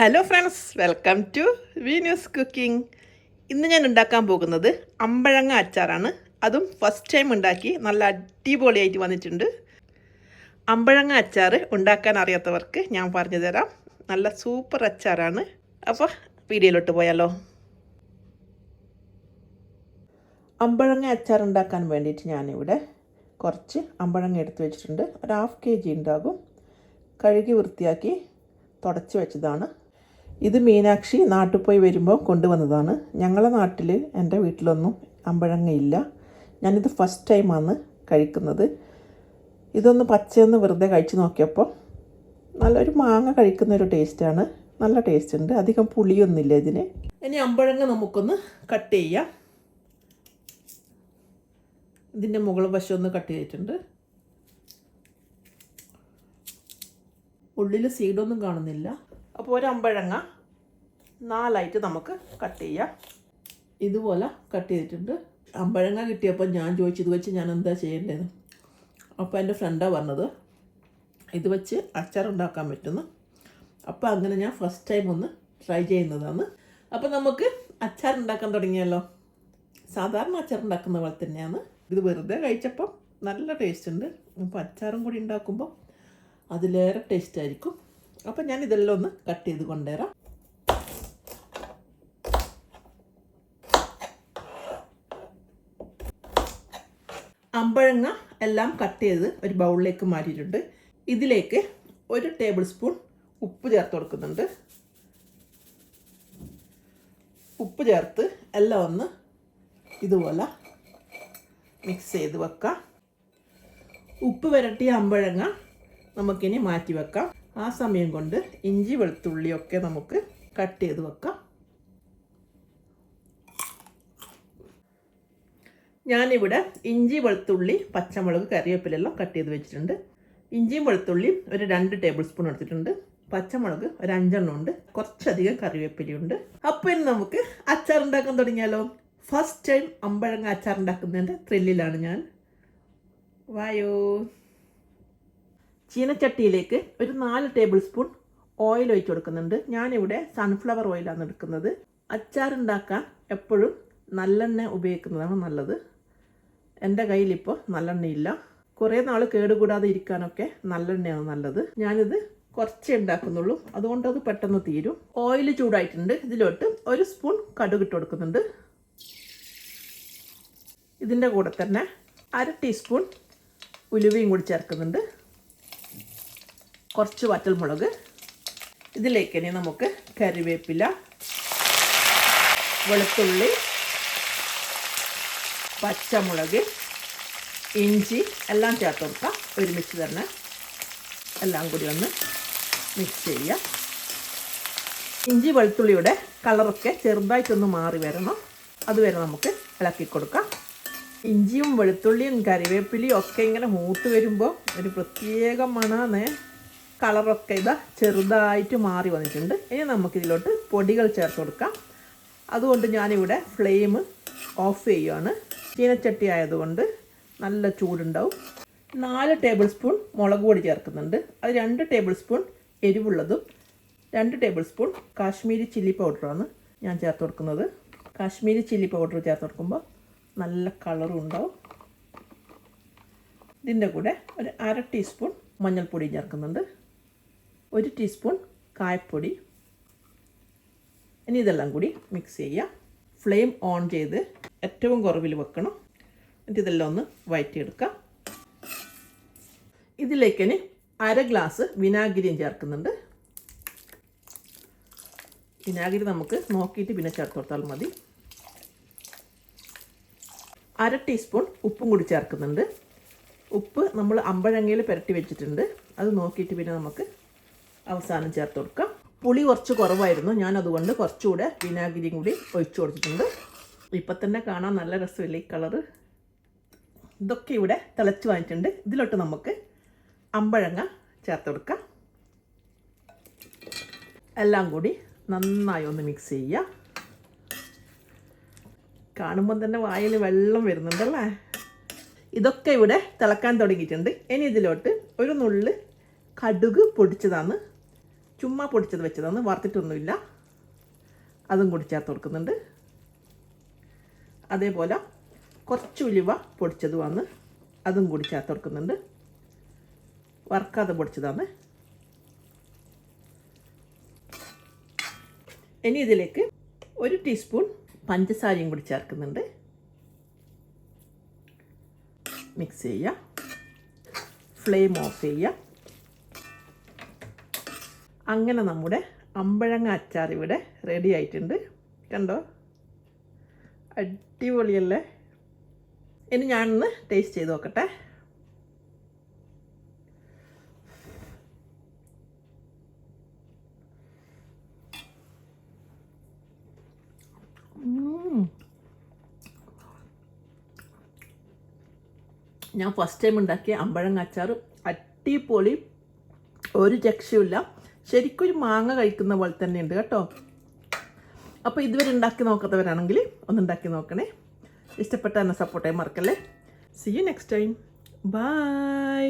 Hello friends welcome to V news cooking ഇന്ന് ഞാൻ ഉണ്ടാക്കാൻ പോകുന്നത് അമ്പഴങ്ങ അച്ചാറാണ്. അതും ഫസ്റ്റ് ടൈം ഉണ്ടാക്കി നല്ല അടിപൊളിയായിട്ട് വന്നിട്ടുണ്ട്. അമ്പഴങ്ങ അച്ചാർ ഉണ്ടാക്കാൻ അറിയാത്തവർക്ക് ഞാൻ പറഞ്ഞു തരാം. നല്ല സൂപ്പർ അച്ചാറാണ്. അപ്പോൾ വീഡിയോയിലോട്ട് പോയാലോ. അമ്പഴങ്ങ അച്ചാർ ഉണ്ടാക്കാൻ വേണ്ടിയിട്ട് ഞാനിവിടെ കുറച്ച് അമ്പഴങ്ങ എടുത്ത് വെച്ചിട്ടുണ്ട്. ഒരു ഹാഫ് കെ ജി ഉണ്ടാകും. കഴുകി വൃത്തിയാക്കി തുടച്ച് വെച്ചതാണ്. ഇത് മീനാക്ഷി നാട്ടിൽ പോയി വരുമ്പോൾ കൊണ്ടുവന്നതാണ്. ഞങ്ങളുടെ നാട്ടിൽ എന്റെ വീട്ടിലൊന്നും അമ്പഴങ്ങയില്ല ഞാനിത് ഫസ്റ്റ് ടൈമാണ് കഴിക്കുന്നത്. ഇതൊന്ന് പച്ചയൊന്ന് വെറുതെ കഴിച്ച് നോക്കിയപ്പോൾ നല്ലൊരു മാങ്ങ കഴിക്കുന്ന ഒരു ടേസ്റ്റാണ് നല്ല ടേസ്റ്റ് ഉണ്ട്. അധികം പുളിയൊന്നുമില്ല ഇതിന്. ഇനി അമ്പഴങ്ങ നമുക്കൊന്ന് കട്ട് ചെയ്യാം. ഇതിന്റെ മുകൾ വശം ഒന്ന് കട്ട് ചെയ്തിട്ടുണ്ട്. ഉള്ളിൽ സീഡൊന്നും കാണുന്നില്ല. അപ്പോൾ ഒരു അമ്പഴങ്ങ നാലായിട്ട് നമുക്ക് കട്ട് ചെയ്യാം. ഇതുപോലെ കട്ട് ചെയ്തിട്ടുണ്ട്. അമ്പഴങ്ങ കിട്ടിയപ്പോൾ ഞാൻ ചോദിച്ചു ഇത് വെച്ച് ഞാൻ എന്താ ചെയ്യേണ്ടത് അപ്പോൾ എന്റെ ഫ്രണ്ടാണ് പറഞ്ഞത് ഇത് വെച്ച് അച്ചാർ ഉണ്ടാക്കാൻ പറ്റുന്നു. അപ്പോൾ അങ്ങനെ ഞാൻ ഫസ്റ്റ് ടൈം ഒന്ന് ട്രൈ ചെയ്യുന്നതാണ്. അപ്പോൾ നമുക്ക് അച്ചാർ ഉണ്ടാക്കാൻ തുടങ്ങിയല്ലോ. സാധാരണ അച്ചാർ ഉണ്ടാക്കുന്ന പോലെ തന്നെയാണ്. ഇത് വെറുതെ കഴിച്ചപ്പം നല്ല ടേസ്റ്റ് ഉണ്ട്. അപ്പോൾ അച്ചാറും കൂടി ഉണ്ടാക്കുമ്പോൾ അതിലേറെ ടേസ്റ്റ് ആയിരിക്കും. അപ്പോൾ ഞാൻ ഇതെല്ലാം ഒന്ന് കട്ട് ചെയ്ത് കൊണ്ടുവരാം. അമ്പഴങ്ങ എല്ലാം കട്ട് ചെയ്ത് ഒരു ബൗളിലേക്ക് മാറ്റിയിട്ടുണ്ട്. ഇതിലേക്ക് ഒരു ടേബിൾ സ്പൂൺ ഉപ്പ് ചേർത്ത് കൊടുക്കുന്നുണ്ട്. ഉപ്പ് ചേർത്ത് എല്ലാം ഒന്ന് ഇതുപോലെ മിക്സ് ചെയ്ത് വെക്കാം. ഉപ്പ് വരട്ടിയ അമ്പഴങ്ങ നമുക്കിനി മാറ്റി വെക്കാം. ആ സമയം കൊണ്ട് ഇഞ്ചി വെളുത്തുള്ളിയൊക്കെ നമുക്ക് കട്ട് ചെയ്ത് വെക്കാം. ഞാനിവിടെ ഇഞ്ചി വെളുത്തുള്ളി പച്ചമുളക് കറിവേപ്പിലെല്ലാം കട്ട് ചെയ്ത് വെച്ചിട്ടുണ്ട്. ഇഞ്ചിയും വെളുത്തുള്ളിയും ഒരു രണ്ട് ടേബിൾ സ്പൂൺ എടുത്തിട്ടുണ്ട്. പച്ചമുളക് ഒരു അഞ്ചെണ്ണം ഉണ്ട്. കുറച്ചധികം കറിവേപ്പിലയുണ്ട്. അപ്പോൾ ഇനി നമുക്ക് അച്ചാർ ഉണ്ടാക്കാൻ തുടങ്ങിയാലോ? ഫസ്റ്റ് ടൈം അമ്പഴങ്ങ അച്ചാർ ഉണ്ടാക്കുന്നതിന്റെ ത്രില്ലിലാണ് ഞാൻ. വായോ. ചീനച്ചട്ടിയിലേക്ക് ഒരു നാല് ടേബിൾ സ്പൂൺ ഓയിൽ ഒഴിച്ച് കൊടുക്കുന്നുണ്ട്. ഞാനിവിടെ സൺഫ്ലവർ ഓയിലാണ് എടുക്കുന്നത്. അച്ചാറുണ്ടാക്കാൻ എപ്പോഴും നല്ലെണ്ണ ഉപയോഗിക്കുന്നതാണ് നല്ലത്. എന്റെ കയ്യിലിപ്പോൾ നല്ലെണ്ണയില്ല. കുറേ നാൾ കേടുകൂടാതെ ഇരിക്കാനൊക്കെ നല്ലെണ്ണയാണ് നല്ലത്. ഞാനിത് കുറച്ചേ ഉണ്ടാക്കുന്നുള്ളൂ. അതുകൊണ്ട് അത് പെട്ടെന്ന് തീരും. ഓയിൽ ചൂടായിട്ടുണ്ട്. ഇതിലോട്ട് ഒരു സ്പൂൺ കടുക് ഇട്ട് കൊടുക്കുന്നുണ്ട്. ഇതിന്റെ കൂടെ തന്നെ അര ടീസ്പൂൺ ഉലുവയും കൂടി ചേർക്കുന്നുണ്ട്. കുറച്ച് വറ്റൽമുളക്. ഇതിലേക്ക് ഇനി നമുക്ക് കറിവേപ്പില വെളുത്തുള്ളി പച്ചമുളക് ഇഞ്ചി എല്ലാം ചേർത്ത് കൊടുക്കാം. ഒരുമിച്ച് തന്നെ എല്ലാം കൂടി ഒന്ന് മിക്സ് ചെയ്യാം ഇഞ്ചി വെളുത്തുള്ളിയുടെ കളറൊക്കെ ചെറുതായിട്ടൊന്ന് മാറി വരണം. അതുവരെ നമുക്ക് ഇളക്കി കൊടുക്കാം. ഇഞ്ചിയും വെളുത്തുള്ളിയും കറിവേപ്പിലയും ഒക്കെ ഇങ്ങനെ മൂത്ത് വരുമ്പോൾ ഒരു പ്രത്യേക മണാന്ന്. കളറൊക്കെ ഇതാ ചെറുതായിട്ട് മാറി വന്നിട്ടുണ്ട്. ഇനി നമുക്കിതിലോട്ട് പൊടികൾ ചേർത്ത് കൊടുക്കാം. അതുകൊണ്ട് ഞാനിവിടെ ഫ്ലെയിം ഓഫ് ചെയ്യുകയാണ് ചീനച്ചട്ടി ആയതുകൊണ്ട് നല്ല ചൂടുണ്ടാവും. നാല് ടേബിൾ സ്പൂൺ മുളക് പൊടി ചേർക്കുന്നുണ്ട്. അത് രണ്ട് ടേബിൾ സ്പൂൺ എരിവുള്ളതും രണ്ട് ടേബിൾ സ്പൂൺ കാശ്മീരി ചില്ലി പൗഡറാണ് ഞാൻ ചേർത്ത് കൊടുക്കുന്നത്. കാശ്മീരി ചില്ലി പൗഡർ ചേർത്ത് കൊടുക്കുമ്പോൾ നല്ല കളറും ഉണ്ടാവും. ഇതിന്റെ കൂടെ ഒരു അര ടീസ്പൂൺ മഞ്ഞൾപ്പൊടി ചേർക്കുന്നുണ്ട്. ഒരു ടീസ്പൂൺ കായപ്പൊടി ഇനി ഇതെല്ലാം കൂടി മിക്സ് ചെയ്യാം ഫ്ലെയിം ഓൺ ചെയ്ത് ഏറ്റവും കുറവിൽ വെക്കണം. എന്നിട്ട് ഇതെല്ലാം ഒന്ന് വയറ്റിയെടുക്കാം ഇതിലേക്ക് ഇനി അര ഗ്ലാസ് വിനാഗിരിയും ചേർക്കുന്നുണ്ട്. വിനാഗിരി നമുക്ക് നോക്കിയിട്ട് പിന്നെ ചേർത്ത് കൊടുത്താൽ മതി. അര ടീസ്പൂൺ ഉപ്പും കൂടി ചേർക്കുന്നുണ്ട്. ഉപ്പ് നമ്മൾ അമ്പഴങ്ങയിൽ പുരട്ടി വെച്ചിട്ടുണ്ട്. അത് നോക്കിയിട്ട് പിന്നെ നമുക്ക് അവസാനം ചേർത്ത് കൊടുക്കാം. പുളി കുറച്ച് കുറവായിരുന്നു. ഞാൻ അതുകൊണ്ട് കുറച്ചുകൂടെ വിനാഗിരിയും കൂടി ഒഴിച്ചു കൊടുത്തിട്ടുണ്ട്. ഇപ്പം തന്നെ കാണാൻ നല്ല രസമില്ല ഈ കളറ്? ഇതൊക്കെ ഇവിടെ തിളച്ച് വാങ്ങിയിട്ടുണ്ട് ഇതിലോട്ട് നമുക്ക് അമ്പഴങ്ങ ചേർത്ത് കൊടുക്കാം. എല്ലാം കൂടി നന്നായി ഒന്ന് മിക്സ് ചെയ്യുക. കാണുമ്പോൾ തന്നെ വായിൽ വെള്ളം വരുന്നുണ്ടല്ലേ? ഇതൊക്കെ ഇവിടെ തിളക്കാൻ തുടങ്ങിയിട്ടുണ്ട്. ഇനി ഇതിലോട്ട് ഒരു നുള്ള് കടുക് പൊടിച്ചതാണ്. ചുമ്മാ പൊടിച്ചത് വെച്ചതാണ്. വറുത്തിട്ടൊന്നുമില്ല. അതും കൂടി ചേർത്ത് കൊടുക്കുന്നുണ്ട്. അതേപോലെ കുറച്ച് ഉലുവ പൊടിച്ചതുമാണ്. അതും കൂടി ചേർത്ത് കൊടുക്കുന്നുണ്ട്. വറുക്കാതെ പൊടിച്ചതാണ്. ഇനി ഇതിലേക്ക് ഒരു ടീസ്പൂൺ പഞ്ചസാരയും കൂടി ചേർക്കുന്നുണ്ട്. മിക്സ് ചെയ്യുക. ഫ്ലെയിം ഓഫ് ചെയ്യുക. അങ്ങനെ നമ്മുടെ അമ്പഴങ്ങ അച്ചാർ ഇവിടെ റെഡി ആയിട്ടുണ്ട്. കണ്ടോ? അടിപൊളിയല്ലേ? ഇനി ഞാനൊന്ന് ടേസ്റ്റ് ചെയ്ത് നോക്കട്ടെ. ഞാൻ ഫസ്റ്റ് ടൈം ഉണ്ടാക്കിയ അമ്പഴങ്ങ അച്ചാർ അടിപൊളി. ഒരു രക്ഷയുമില്ല. ശരിക്കും മാങ്ങ കഴിക്കുന്ന പോലെ തന്നെ ഉണ്ട് കേട്ടോ. അപ്പോൾ ഇതുവരെ ഉണ്ടാക്കി നോക്കാത്തവരാണെങ്കിൽ ഒന്ന് ഉണ്ടാക്കി നോക്കണേ. ഇഷ്ടപ്പെട്ട എന്നെ സപ്പോർട്ട് ചെയ്യാൻ മറക്കല്ലേ? See you next time bye